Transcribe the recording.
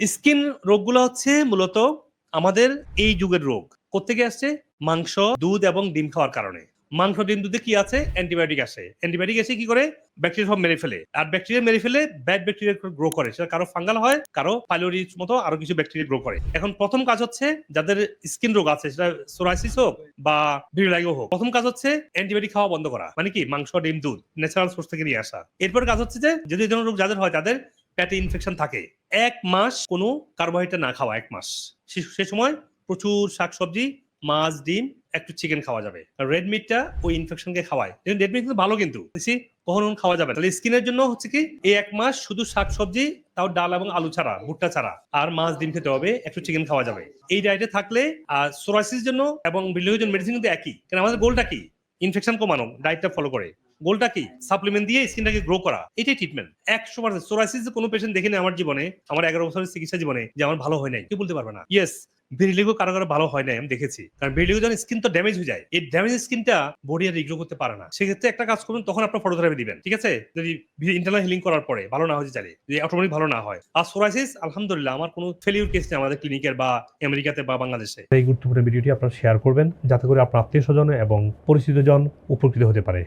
Skin রোগগুলো হচ্ছে মূলত আমাদের এই যুগের রোগ। কোথেকে আসছে? মাংস, দুধ এবং ডিম খাওয়ার কারণে। মাংস, ডিম, দুধে কি আছে? অ্যান্টিবায়োটিক আসে। অ্যান্টিবায়োটিক এসে কি করে? ব্যাকটেরিয়া সব মেরে ফেলে। আর ব্যাকটেরিয়া মেরে ফেলে ব্যাড ব্যাকটেরিয়া গ্রো করে। সেটা কারও ফাঙ্গাল হয়, কারও পাইলোরিজ মতো আরও কিছু ব্যাকটেরিয়া গ্রো করে। এখন প্রথম কাজ হচ্ছে যাদের স্কিন রোগ আছে, সেটা সোরাইসিস হোক বা ভিড়লাইগো হোক, প্রথম কাজ হচ্ছে অ্যান্টিবায়োটিক খাওয়া বন্ধ করা। মানে কি? মাংস, ডিম, দুধ ন্যাচারাল সোর্স থেকে নিয়ে আসা। এরপর কাজ হচ্ছে যে, যদি রোগ যাদের হয়, তাদের প্যাটে ইনফেকশন থাকে। এক মাস কোনো কার্বোহাইড্রেট না খাওয়া, এক মাস। সে- সময় প্রচুর শাকসবজি, মাছ, ডিম, একটু চিকেন খাওয়া যাবে। রেড মিটটা ওই ইনফেকশনকে খাওয়ায়। রেড মিট কিন্তু ভালো কিন্তু। কখনো খাওয়া যাবে তাহলে স্কিনের জন্য হচ্ছে কি, এই এক মাস শুধু শাকসবজি, তাও ডাল এবং আলু ছাড়া, ভুট্টা ছাড়া, আর মাছ, ডিম খেতে হবে, একটু চিকেন খাওয়া যাবে। এই ডায়েটে থাকলে, আর সোরাইসিস জন্য এবং বিলিয়ন মেডিসিন কিন্তু একই। কারণ আমাদের গোলটা কি? ইনফেকশন কমানো ডায়েটটা ফলো করে। গোলটা কি? সাপ্লিমেন্ট দিয়ে স্কিনটাকে গ্রো করা। এটাই ট্রিটমেন্ট একশো পার্সেন্ট সোরাইসিস কোনো পেশেন্ট দেখিনি আমার জীবনে, আমার এগারো বছরের চিকিৎসা জীবনে, যে আমার ভালো হয় নাই। কি বলতে পারবে না। ইয়েস ভিরিলিগো কারও কারও ভালো হয় নাই, আমি দেখেছি। কারণ ভিরিলিগো যখন স্কিন তো ড্যামেজ হয়ে যায়। এই ড্যামেজ স্কিনটা বডি আর রিগ্রো করতে পারে না। সেক্ষেত্রে একটা কাজ করবেন, তখন আপনার ফটোথেরাপি দিবেন, ঠিক আছে? যদি ইন্টারনাল হিলিং করার পরে ভালো না হয়ে চাইলে যদি অটোমেটিক ভালো না হয়। আর সোরাইসিস আলহামদুলিল্লাহ, আমার কোনো ফেলিউর কেস নেই আমাদের ক্লিনিকের বা আমেরিকাতে বা বাংলাদেশে। এই গুরুত্বপূর্ণ ভিডিওটি আপনারা শেয়ার করবেন, যাতে করে আপনার আত্মীয় স্বজন এবং পরিচিতজন উপকৃত হতে পারে।